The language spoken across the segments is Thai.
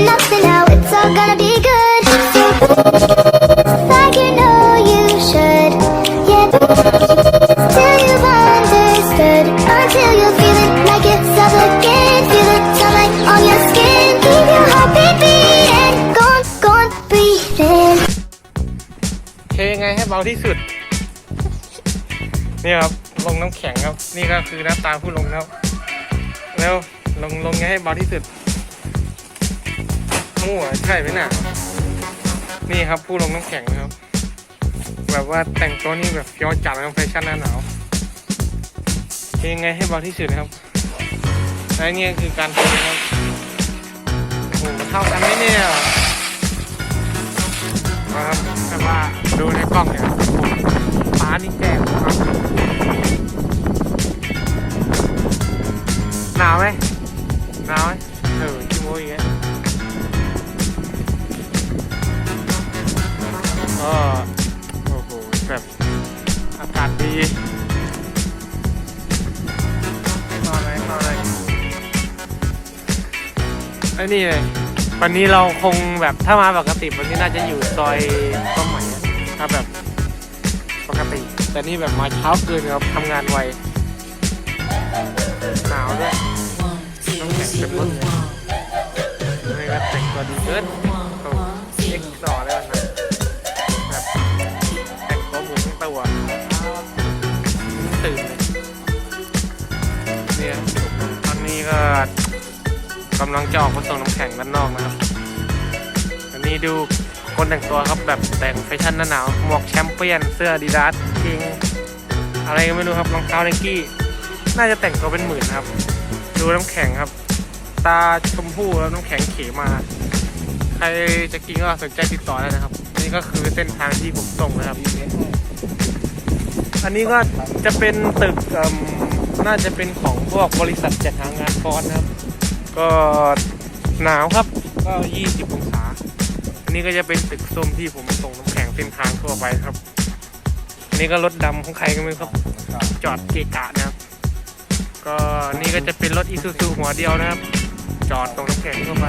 for nothing now. It's all gonna be good. So, like you know you should. Yeah. Till you've understood. Until you feel it like yourself again. Feel the sunlight on your skin. Keep your heartbeat beating. Go on, go on, breathe in. เทยังไงให้เบาที่สุด นี่ครับลงน้ำแข็งครับ นี่ก็คือหน้าตาผู้ลงนะครับ แล้วลงลงไงให้เบาที่สุด มั่วใช่ไหมน่ะ นี่ครับผู้ลงน้ำแข็งครับ แบบว่าแต่งตัวนี่แบบเฟี้ยวจัดนะแฟชั่นหน้าหนาวเทยังไงให้เบาที่สุดนะครับและนี่คือการเทนะครับโอ้โหเท่ากันไหมเนี่ยนะครับแต่ว่าดูในกล้องเนี่ยโอ้โหฟ้านี่แจ่มมาก อ้นี่เลยวันนี้เราคงแบบถ้ามาปกติวันนี้น่าจะอยู่ซอยต้นใหม่อะถ้าแบบปกติ แต่นี่แบบมาเช้าเกินครับทำงานไวหนาวด้วยน้ำแข็งเต็มรถเลยนี่ก็แต่งตัวดีเกินโอ้เอ็กซ์ต่อเลย กำลังจะออกมาส่งน้ำแข็งด้านนอกนะครับ อันนี้ดูคนแต่งตัวครับแบบแต่งแฟชั่นหน้าหนาว หมวกแชมเปี้ยน เสื้อดีดาสเกงอะไรก็ไม่รู้ครับ รองเท้าไนกี้ น่าจะแต่งตัวเป็นหมื่นครับ ดูน้ำแข็งครับ ตาชมพู่แล้วน้ำแข็งเขมา ใครจะกินก็สนใจติดต่อได้นะครับ นี่ก็คือเส้นทางที่ผมส่งนะครับ อันนี้ก็จะเป็นตึกน่าจะเป็นของพวกบริษัทจัดหางานฟอนนะครับ ก็หนาวครับก็ 20 องศา อันนี้ก็จะเป็นตึกส้มที่ผมส่งน้ำแข็งเส้นทางทั่วไปครับ อันนี้ก็รถดำของใครก็ไม่รู้ครับ จอดเกะกะนะครับ ก็นี่ก็จะเป็นรถอีซูซูหัวเดียวนะครับ จอดตรงน้ำแข็งเข้าไป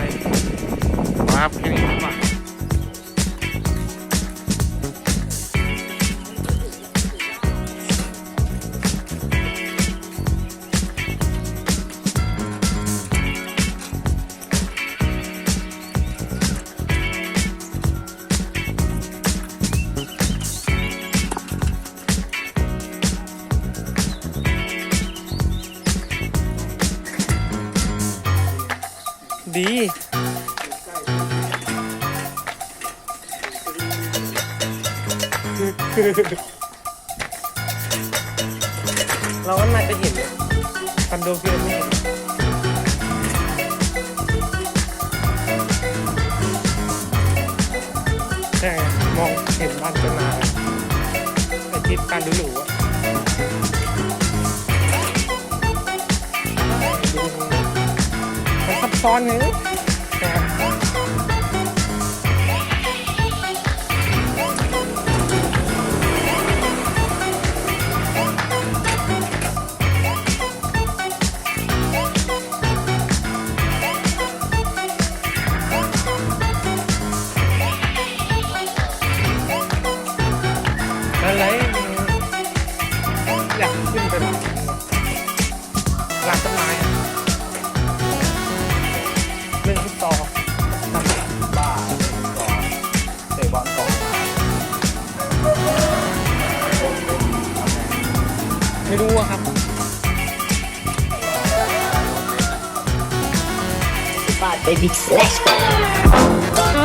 ดี เราก็น่าจะเห็นคอนโดเพียไม่เห็นใช่มองเห็นบ้านเจ้านายไอทิศการดูหรูอะ มันซับซ้อน ไม่รู้อะครับบาทเบบี้ let's